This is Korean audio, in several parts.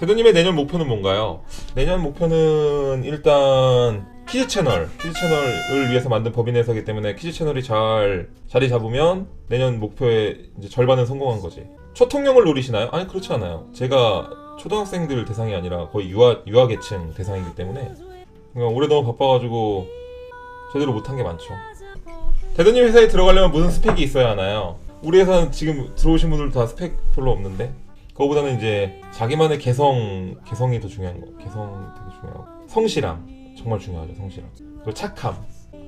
대도님의 내년 목표는 뭔가요? 내년 목표는 일단 키즈 채널, 키즈 채널을 위해서 만든 법인 회사이기 때문에 키즈 채널이 잘 자리 잡으면 내년 목표의 이제 절반은 성공한 거지. 초통령을 노리시나요? 아니 그렇지 않아요. 제가 초등학생들 대상이 아니라 거의 유아 유아 계층 대상이기 때문에 그냥 올해 너무 바빠가지고 제대로 못한 게 많죠. 대도님 회사에 들어가려면 무슨 스펙이 있어야 하나요? 우리 회사는 지금 들어오신 분들 다 스펙 별로 없는데 그거보다는 이제 자기만의 개성 개성이 더 중요한 거. 개성 되게 중요하고 성실함 정말 중요하죠. 성실함. 그리고 착함.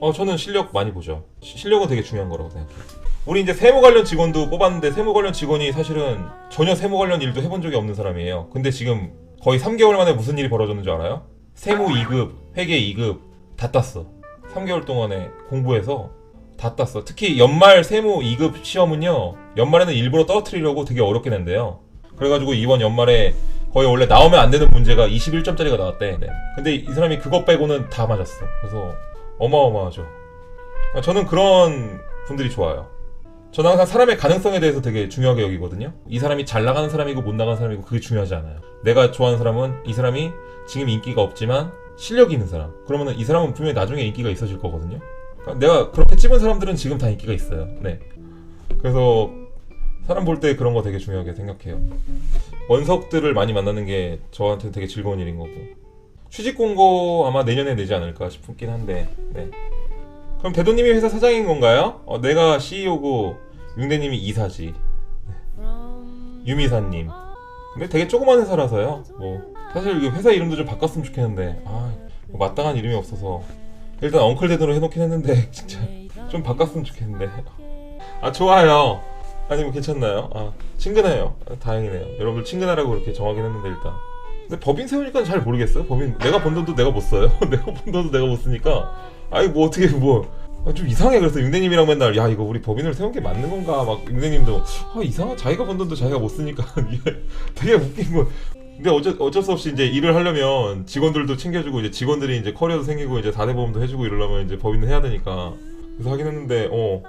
어 저는 실력 많이 보죠. 시- 실력은 되게 중요한 거라고 생각해요. 우리 이제 세무 관련 직원도 뽑았는데 세무 관련 직원이 사실은 전혀 세무 관련 일도 해본 적이 없는 사람이에요. 근데 지금 거의 3개월 만에 무슨 일이 벌어졌는 줄 알아요? 세무 2급, 회계 2급 다 땄어. 3개월 동안에 공부해서 다 땄어. 특히 연말 세무 2급 시험은요. 연말에는 일부러 떨어뜨리려고 되게 어렵게 낸대요. 그래가지고 이번 연말에 거의 원래 나오면 안 되는 문제가 21점짜리가 나왔대. 네. 근데 이 사람이 그것 빼고는 다 맞았어. 그래서 어마어마하죠. 아, 저는 그런 분들이 좋아요. 저는 항상 사람의 가능성에 대해서 되게 중요하게 여기거든요. 이 사람이 잘 나가는 사람이고 못 나가는 사람이고 그게 중요하지 않아요. 내가 좋아하는 사람은 이 사람이 지금 인기가 없지만 실력이 있는 사람. 그러면은 이 사람은 분명히 나중에 인기가 있어질 거거든요. 그러니까 내가 그렇게 찝은 사람들은 지금 다 인기가 있어요. 네. 그래서 사람 볼 때 그런 거 되게 중요하게 생각해요. 원석들을 많이 만나는 게 저한테 되게 즐거운 일인 거고. 취직 공고 아마 내년에 내지 않을까 싶긴 한데. 네. 그럼 대도님이 회사 사장인 건가요? 어, 내가 CEO고 융대님이 이사지. 네. 유미사님. 근데 되게 조그만 회사라서요. 뭐 사실 이 회사 이름도 좀 바꿨으면 좋겠는데 아 뭐 마땅한 이름이 없어서 일단 엉클 대도로 해놓긴 했는데 진짜 좀 바꿨으면 좋겠는데. 아 좋아요. 아니 뭐 괜찮나요? 아 친근해요. 아, 다행이네요. 여러분들 친근하라고 그렇게 정하긴 했는데 일단. 근데 법인 세우니까 잘 모르겠어요. 법인 내가 번 돈도 내가 못 써요. 내가 번 돈도 내가 못 쓰니까 아니 뭐 어떻게 뭐. 아, 좀 이상해 그래서 융대님이랑 맨날 야 이거 우리 법인을 세운 게 맞는 건가 막 융대님도 아 이상하 자기가 번 돈도 자기가 못 쓰니까 되게 웃긴 거 근데 어쩔, 어쩔 수 없이 이제 일을 하려면 직원들도 챙겨주고 이제 직원들이 이제 커리어도 생기고 이제 다대보험도 해주고 이러려면 이제 법인을 해야 되니까 그래서 하긴 했는데 어